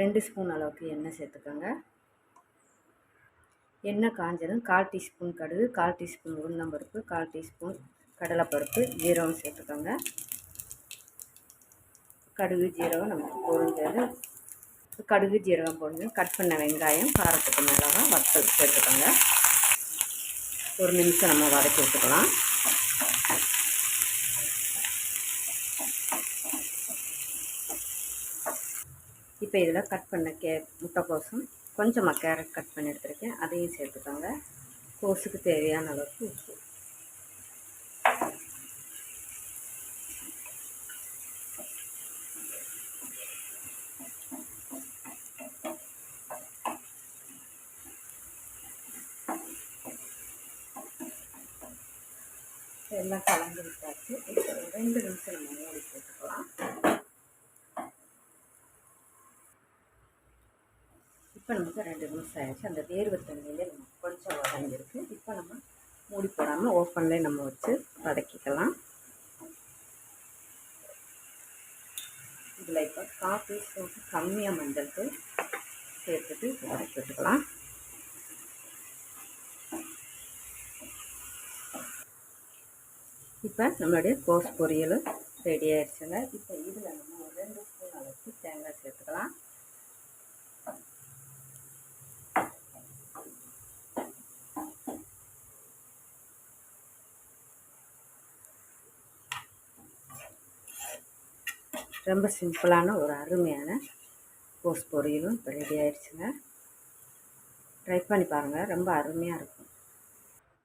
ரெண்டு ஸ்பூன் அளவுக்கு எண்ணெய் சேர்த்துக்கோங்க. எண்ணெய் காஞ்சதும் கால் டீஸ்பூன் கடுகு கால் டீஸ்பூன் உளுந்தம்பருப்பு கால் டீஸ்பூன் கடலைப்பருப்பு ஜீரகம் சேர்த்துக்கோங்க. கடுகு ஜீரகம் நமக்கு பொரிஞ்சது. கடுகு ஜீரகம் பொரிஞ்சு கட் பண்ண வெங்காயம் காரத்துக்கு மிளகாய் வத்தல் சேர்த்துக்கோங்க. ஒரு நிமிஷம் நம்ம வதக்கி விட்டுக்கலாம். இப்போ இதில் கட் பண்ண கே முட்டைக்கோசும் கொஞ்சமாக கேரட் கட் பண்ணி எடுத்துருக்கேன். அதையும் சேர்த்துக்கோங்க. கோஸுக்கு தேவையான அளவுக்கு உப்பு. எல்லாம் கலந்து விட்டாச்சு. ரெண்டு நிமிஷம் நம்ம மூடி போட்டுக்கலாம் இப்போ நமக்கு ரெண்டு நிமிஷம் ஆயிடுச்சு. அந்த வேர்வை தண்ணியிலே நமக்கு கொஞ்சம் வதங்கியிருக்கு. இப்போ நம்ம மூடி போடாமல் ஓப்பன்லேயே நம்ம வச்சு வதக்கிக்கலாம். இதில் இப்போ காஃபி போட்டு கம்மியாக மஞ்சள் தூள் சேர்த்துட்டு வதக்கி விட்டுக்கலாம். இப்போ நம்மளுடைய கோஸ் பொரியல் ரெடி ஆயிடுச்சுங்க இப்போ இதில் நம்ம ஒரு ரெண்டு ஸ்பூன் அளவுக்கு தேங்காய் சேர்த்துக்கலாம் ரொம்ப சிம்பிளான ஒரு அருமையான கோஸ் பொரியலும் இப்போ ரெடி ஆயிடுச்சுங்க. ட்ரை பண்ணி பாருங்கள் ரொம்ப அருமையாக இருக்கும்.